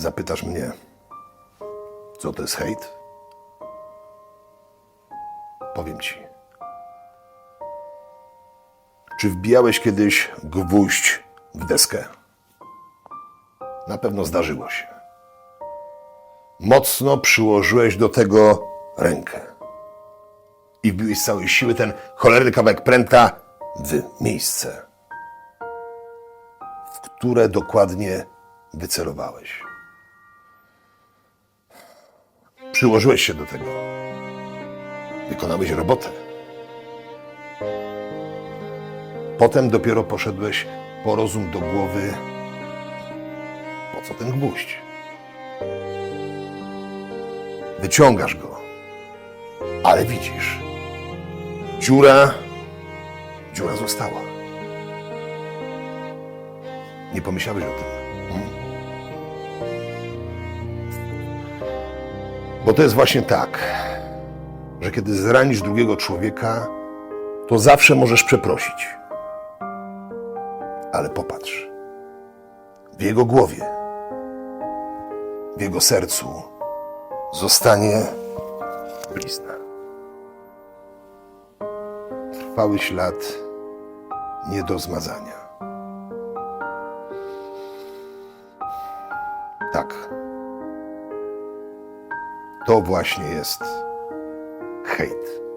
Zapytasz mnie, co to jest hejt? Powiem ci. Czy wbijałeś kiedyś gwóźdź w deskę? Na pewno zdarzyło się. Mocno przyłożyłeś do tego rękę i wbiłeś z całej siły ten cholerny kawałek pręta w miejsce, w które dokładnie wycelowałeś. Przyłożyłeś się do tego. Wykonałeś robotę. Potem dopiero poszedłeś po rozum do głowy, po co ten gwóźdź? Wyciągasz go, ale widzisz, dziura, dziura została. Nie pomyślałeś o tym. Bo to jest właśnie tak, że kiedy zranisz drugiego człowieka, to zawsze możesz przeprosić. Ale popatrz, w jego głowie, w jego sercu zostanie blizna. Trwały ślad nie do zmazania. Tak. To właśnie jest hejt.